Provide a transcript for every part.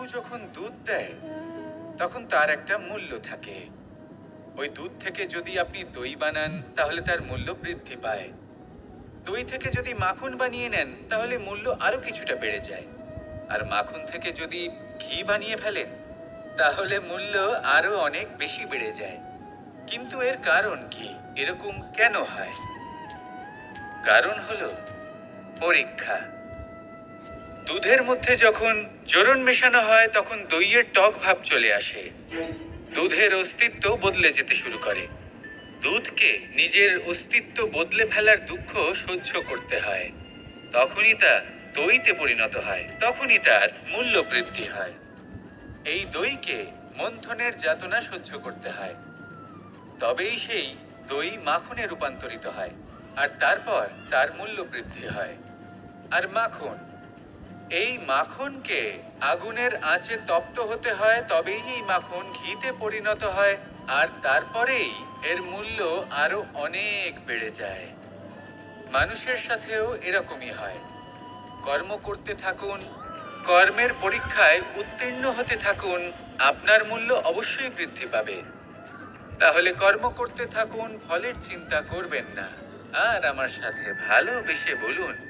গরু যখন দুধ দেয়, তখন তার একটা মূল্য থাকে। ওই দুধ থেকে যদি আপনি দই বানান, তাহলে তার মূল্য বৃদ্ধি পায়। দই থেকে যদি মাখন বানিয়ে নেন, তাহলে মূল্য আরও কিছুটা বেড়ে যায়। আর মাখন থেকে যদি ঘি বানিয়ে ফেলেন, তাহলে মূল্য আরও অনেক বেশি বেড়ে যায়। কিন্তু এর কারণ কি? এরকম কেন হয়? কারণ হলো পরীক্ষা। দুধের মধ্যে যখন জোরন মেশানো হয়, তখন দইয়ের টক ভাব চলে আসে। দুধের অস্তিত্ব বদলে যেতে শুরু করে। দুধকে নিজের অস্তিত্ব বদলে ফেলার দুঃখ সহ্য করতে হয়। তখনই তা দইতে পরিণত হয়, তখনই তার মূল্য বৃদ্ধি হয়। এই দইকে মন্থনের যাতনা সহ্য করতে হয়। তবেই সেই দই মাখনে রূপান্তরিত হয়, আর তারপর তার মূল্য বৃদ্ধি হয়। আর মাখন এই মাখনকে আগুনের আঁচে তপ্ত হতে হয়, তবেই এই মাখন ঘিতে পরিণত হয়, আর তারপরেই এর মূল্য আরও অনেক বেড়ে যায়। মানুষের সাথেও এরকমই হয়। কর্ম করতে থাকুন, কর্মের পরীক্ষায় উত্তীর্ণ হতে থাকুন, আপনার মূল্য অবশ্যই বৃদ্ধি পাবে। তাহলে কর্ম করতে থাকুন, ফলের চিন্তা করবেন না। আর আমার সাথে ভালোবেসে বলুন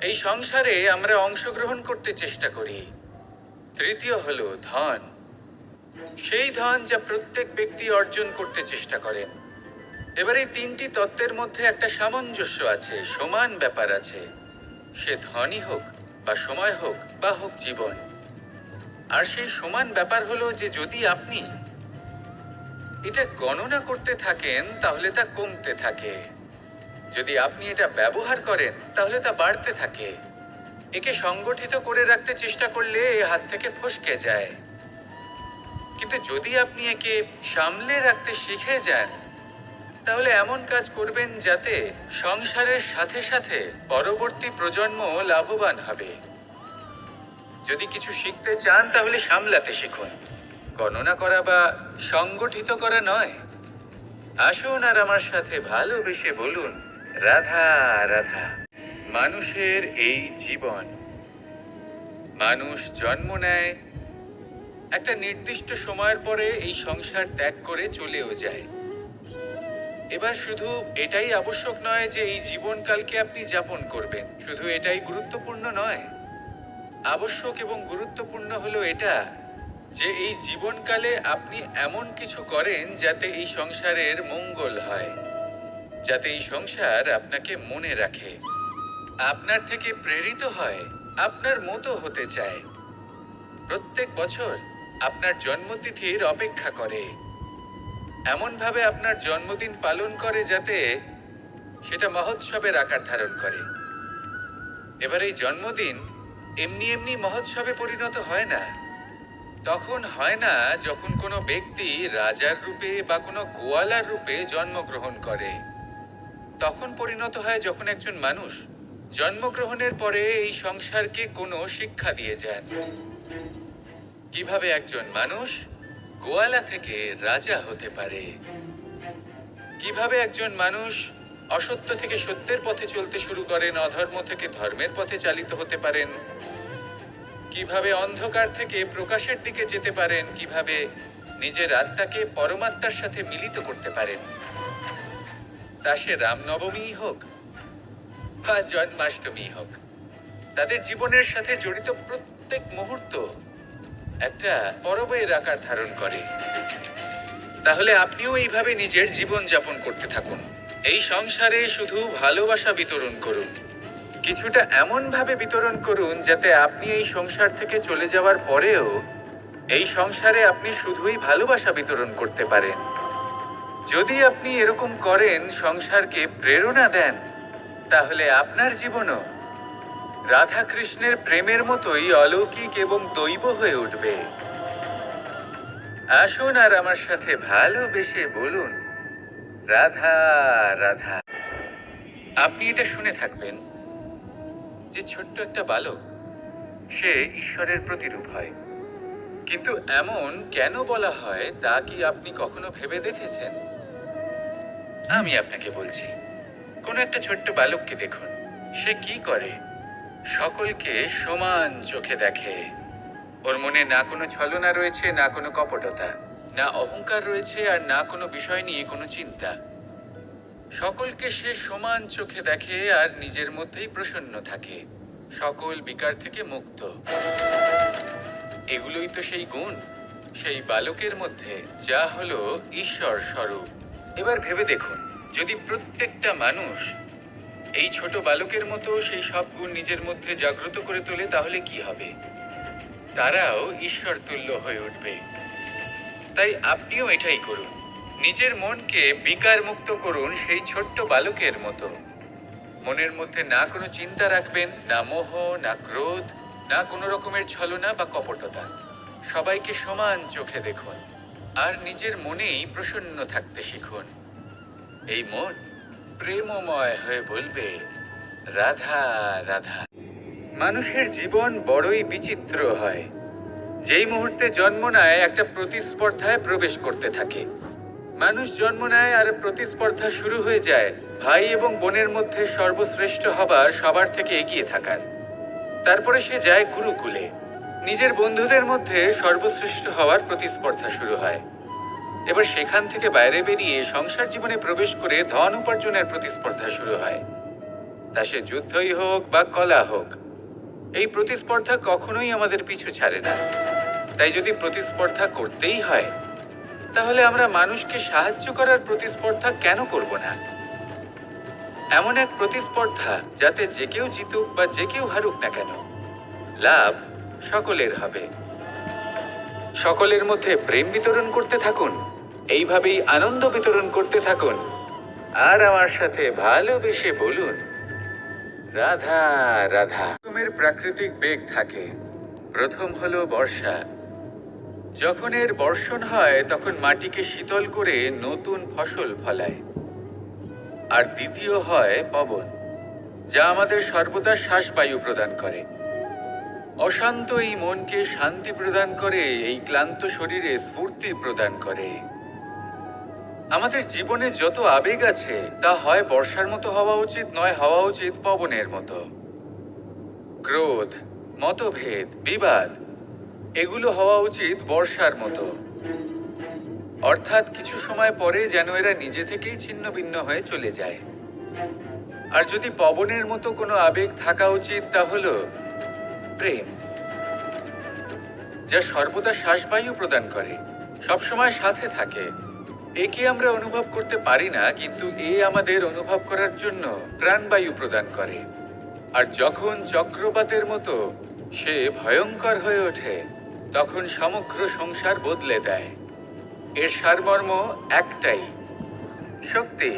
এই সংসারে আমরা অংশগ্রহণ করতে চেষ্টা করি। তৃতীয় হল ধন। সেই ধন যা প্রত্যেক ব্যক্তি অর্জন করতে চেষ্টা করেন। এবার এই তিনটি তত্ত্বের মধ্যে একটা সামঞ্জস্য আছে, সমান ব্যাপার আছে। সে ধনই হোক বা সময় হোক বা হোক জীবন। আর সেই সমান ব্যাপার হলো যে যদি আপনি এটা গণনা করতে থাকেন, তাহলে তা কমতে থাকে। যদি আপনি এটা ব্যবহার করেন, তাহলে তা বাড়তে থাকে। একে সংগঠিত করে রাখতে চেষ্টা করলে এ হাত থেকে ফসকে যায়। কিন্তু যদি আপনি একে সামলে রাখতে শিখে যান, তাহলে এমন কাজ করবেন যাতে সংসারের সাথে সাথে পরবর্তী প্রজন্ম লাভবান হবে। যদি কিছু শিখতে চান, তাহলে সামলাতে শিখুন। গণনা করা বা সংগঠিত করা নয়। আসুন আর আমার সাথে ভালোবেসে বলুন রাধা রাধা। মানুষের এই জীবন। মানুষ জন্ম নেয়, একটা নির্দিষ্ট সময়ের পরে এই সংসার ত্যাগ করে চলেও যায়। এবার শুধু এটাই আবশ্যক নয় যে এই জীবনকালকে আপনি যাপন করবেন। শুধু এটাই গুরুত্বপূর্ণ নয়। আবশ্যক এবং গুরুত্বপূর্ণ হলো এটা যে এই জীবনকালে আপনি এমন কিছু করেন যাতে এই সংসারের মঙ্গল হয়। যাতে এই সংসার আপনাকে মনে রাখে। আপনার থেকে প্রেরিত হয়, আপনার মতো হতে চায়। প্রত্যেক বছর আপনার জন্মতিথির অপেক্ষা করে। এমনভাবে আপনার জন্মদিন পালন করে যাতে সেটা মহোৎসবের আকার ধারণ করে। এবার এই জন্মদিন এমনি এমনি মহোৎসবে পরিণত হয় না। তখন হয় না যখন কোনো ব্যক্তি রাজার রূপে বা কোনো গোয়ালার রূপে জন্মগ্রহণ করে। তখন পরিণত হয় যখন একজন মানুষ জন্মগ্রহণের পরে এই সংসারকে কোনো শিক্ষা দিয়ে যান। কীভাবে একজন মানুষ গোয়ালা থেকে রাজা হতে পারে? কীভাবে একজন মানুষ অসত্য থেকে সত্যের পথে চলতে শুরু করেন, অধর্ম থেকে ধর্মের পথে চালিত হতে পারেন? কীভাবে অন্ধকার থেকে প্রকাশের দিকে যেতে পারেন? কীভাবে নিজের আত্মাকে পরমাত্মার সাথে মিলিত করতে পারেন? তা সে রামনবমী হোক বা জন্মাষ্টমী হোক, তাদের জীবনের সাথে জড়িত প্রত্যেক মুহূর্ত একটা পরবের আকার ধারণ করে। তাহলে আপনিও এইভাবে নিজের জীবন যাপন করতে থাকুন। এই সংসারে শুধু ভালোবাসা বিতরণ করুন। কিছুটা এমন ভাবে বিতরণ করুন যাতে আপনি এই সংসার থেকে চলে যাওয়ার পরেও এই সংসারে আপনি শুধুই ভালোবাসা বিতরণ করতে পারেন। যদি আপনি এরকম করেন, সংসারকে প্রেরণা দেন, তাহলে আপনার জীবনও রাধা কৃষ্ণের প্রেমের মতোই অলৌকিক এবং দৈব হয়ে উঠবে। আসুন আর আমার সাথে ভালোবেসে বলুন, রাধা রাধা। আপনি এটা শুনে থাকবেন যে ছোট্ট একটা বালক, সে ঈশ্বরের প্রতিরূপ হয়। কিন্তু এমন কেন বলা হয়, তা কি আপনি কখনো ভেবে দেখেছেন? আমি আপনাকে বলছি, কোনো একটা ছোট্ট বালককে দেখুন। সে কি করে? সকলকে সমান চোখে দেখে। ওর মনে না কোনো ছলনা রয়েছে, না কোনো কপটতা, না অহংকার রয়েছে, আর না কোনো বিষয় নিয়ে কোনো চিন্তা। সকলকে সে সমান চোখে দেখে, আর নিজের মধ্যেই প্রসন্ন থাকে। সকল বিকার থেকে মুক্ত। এগুলোই তো সেই গুণ, সেই বালকের মধ্যে, যা হলো ঈশ্বর স্বরূপ। এবার ভেবে দেখুন, যদি প্রত্যেকটা মানুষ এই ছোট বালকের মতো সেই সব গুণ নিজের মধ্যে জাগ্রত করে তোলে, তাহলে কি হবে? তারাও ঈশ্বর তুল্য হয়ে উঠবে। তাই আপনিও এটাই করুন। নিজের মনকে বিকার মুক্ত করুন সেই ছোট্ট বালকের মতো। মনের মধ্যে না কোনো চিন্তা রাখবেন, না মোহ, না ক্রোধ, না কোনো রকমের ছলনা বা কপটতা। সবাইকে সমান চোখে দেখুন। আর নিজের মনেই প্রসন্ন থাকতে শিখুন। এই মন প্রেমময় হয়ে বলবে, রাধা রাধা। মানুষের জীবন বড়ই বিচিত্র হয়। যেই মুহূর্তে জন্ম নেয়, একটা প্রতিস্পর্ধায় প্রবেশ করতে থাকে। মানুষ জন্ম নেয় আর প্রতিস্পর্ধা শুরু হয়ে যায়। ভাই এবং বোনের মধ্যে সর্বশ্রেষ্ঠ হবার সবার থেকে এগিয়ে থাকার। তারপরে সে যায় গুরুকুলে। নিজের বন্ধুদের মধ্যে সর্বশ্রেষ্ঠ হওয়ার প্রতিস্পর্ধা শুরু হয়। এবার সেখান থেকে বাইরে বেরিয়ে সংসার জীবনে প্রবেশ করে ধন উপার্জনের প্রতিস্পর্ধা শুরু হয়। তা সে যুদ্ধই হোক বা কলা হোক, এই প্রতিস্পর্ধা কখনোই আমাদের পিছু ছাড়ে না। তাই যদি প্রতিস্পর্ধা করতেই হয়, তাহলে আমরা মানুষকে সাহায্য করার প্রতিস্পর্ধা কেন করব না? এমন এক প্রতিস্পর্ধা যাতে যে কেউ জিতুক বা যে কেউ হারুক না কেন, লাভ সকলের হবে। সকলের মধ্যে প্রেম বিতরণ করতে থাকুন, এইভাবেই আনন্দ বিতরণ করতে থাকুন। আর আমার সাথে ভালোবেসে বলুন, রাধা রাধা। রকমের প্রাকৃতিক বেগ থাকে। প্রথম হলো বর্ষা। যখন এর বর্ষণ হয়, তখন মাটিকে শীতল করে নতুন ফসল ফলায়। আর দ্বিতীয় হয় পবন, যা আমাদের সর্বদা শ্বাসবায়ু প্রদান করে। অশান্ত এই মনকে শান্তি প্রদান করে, এই ক্লান্ত শরীরে স্ফূর্তি প্রদান করে। আমাদের জীবনে যত আবেগ আছে, তা হয় বর্ষার মতো হওয়া উচিত, নয় হওয়া উচিত, পবনের মতো। ক্রোধ, মতভেদ, বিবাদ, এগুলো হওয়া উচিত বর্ষার মতো। অর্থাৎ কিছু সময় পরে যেন এরা নিজে থেকেই ছিন্ন ভিন্ন হয়ে চলে যায়। আর যদি পবনের মতো কোনো আবেগ থাকা উচিত তা হলো প্রেম, যা সর্বদা শ্বাসবায়ু প্রদান করে, সবসময় সাথে থাকে। একে আমরা অনুভব করতে পারি না, কিন্তু এ আমাদের অনুভব করার জন্য প্রাণবায়ু প্রদান করে। আর যখন চক্রপাতের মতো সে ভয়ঙ্কর হয়ে ওঠে, তখন সমগ্র সংসার বদলে দেয়। এর সারমর্ম একটাই, শক্তি।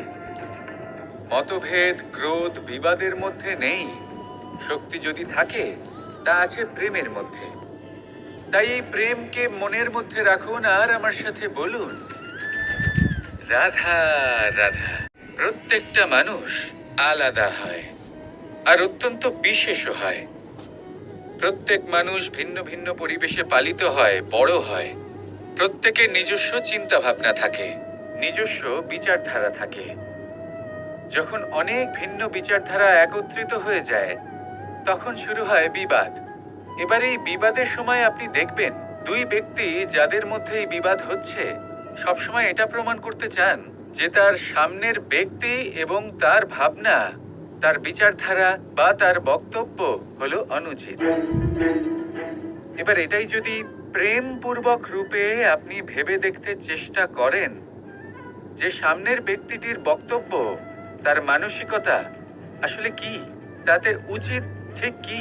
মতভেদ, ক্রোধ, বিবাদের মধ্যে নেই। শক্তি যদি থাকে তা আছে প্রেমের মধ্যে। তাই এই প্রেমকে মনের মধ্যে রাখুন আর আমার সাথে বলুন, রাধা রাধা। প্রত্যেকটা মানুষ আলাদা হয় আর অত্যন্ত বিশেষও হয়। প্রত্যেক মানুষ ভিন্ন ভিন্ন পরিবেশে পালিত হয়, বড় হয়। প্রত্যেকের নিজস্ব চিন্তা ভাবনা থাকে, নিজস্ব বিচারধারা থাকে। যখন অনেক ভিন্ন বিচারধারা একত্রিত হয়ে যায় তখন শুরু হয় বিবাদ। এবার এই বিবাদের সময় আপনি দেখবেন দুই ব্যক্তি যাদের মধ্যে এই বিবাদ হচ্ছে, সবসময় এটা প্রমাণ করতে চান যে তার সামনের ব্যক্তি এবং তার ভাবনা, তার বিচারধারা বা তার বক্তব্য হলো অনুচিত। এবার এটাই যদি প্রেমপূর্বক রূপে আপনি ভেবে দেখতে চেষ্টা করেন যে সামনের ব্যক্তিটির বক্তব্য, তার মানসিকতা আসলে কি? তাতে উচিত ঠিক কি?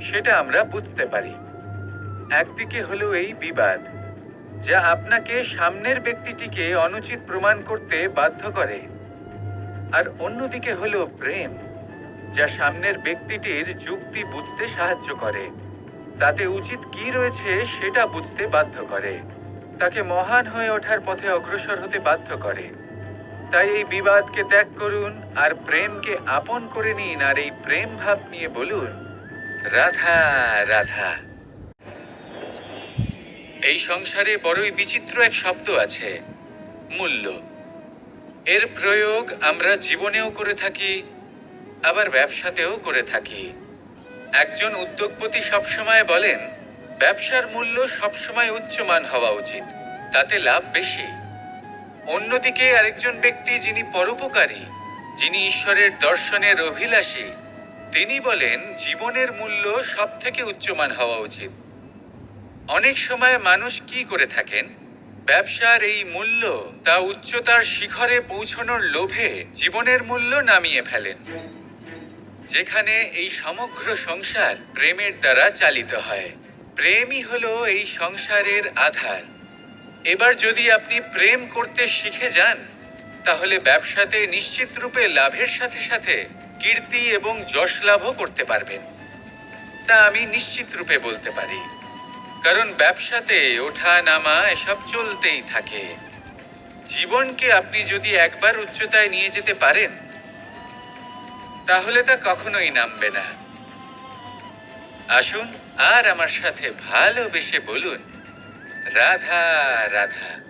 সেটা আমরা বুঝতে পারি। একদিকে হলো এই বিবাদ, যা আপনাকে সামনের ব্যক্তিটিকে অনুচিত প্রমাণ করতে বাধ্য করে, আর অন্যদিকে হলো প্রেম, যা সামনের ব্যক্তিটির যুক্তি বুঝতে সাহায্য করে। তাতে উচিত কি রয়েছে সেটা বুঝতে বাধ্য করে, তাকে মহান হয়ে ওঠার পথে অগ্রসর হতে বাধ্য করে। তাই এই বিবাদকে ত্যাগ করুন আর প্রেমকে আপন করে নিন আর এই প্রেম ভাব নিয়ে বলুন, রাধা রাধা। এই সংসারে বড়ই বিচিত্র এক শব্দ আছে, মূল্য। এর প্রয়োগ আমরা জীবনেও করে থাকি, আবার ব্যবসাতেও করে থাকি। একজন উদ্যোগপতি সবসময় বলেন, ব্যবসার মূল্য সবসময় উচ্চমান হওয়া উচিত, তাতে লাভ বেশি। অন্যদিকে আরেকজন ব্যক্তি যিনি পরোপকারী, যিনি ঈশ্বরের দর্শনের অভিলাষী, তিনি বলেন, জীবনের মূল্য সব থেকে উচ্চমান হওয়া উচিত। অনেক সময় মানুষ কি করে থাকেন? ব্যবসার এই মূল্য তা উচ্চতার শিখরে পৌঁছানোর লোভে জীবনের মূল্য নামিয়ে ফেলেন, যেখানে এই সমগ্র সংসার প্রেমের দ্বারা চালিত হয়। প্রেমই হলো এই সংসারের আধার। এবার যদি আপনি প্রেম করতে শিখে যান, তাহলে ব্যবসাতে নিশ্চিত রূপে লাভের সাথে সাথে কীর্তি এবং যশ লাভও করতে পারবেন। তা আমি নিশ্চিত রূপে বলতে পারি। কারণ ব্যবসাতে ওঠা নামা এসব চলতেই থাকে। জীবনকে আপনি যদি একবার উচ্চতায় নিয়ে যেতে পারেন, তাহলে তা কখনোই নামবে না। আসুন আর আমার সাথে ভালোবেসে বলুন রাধা রাধা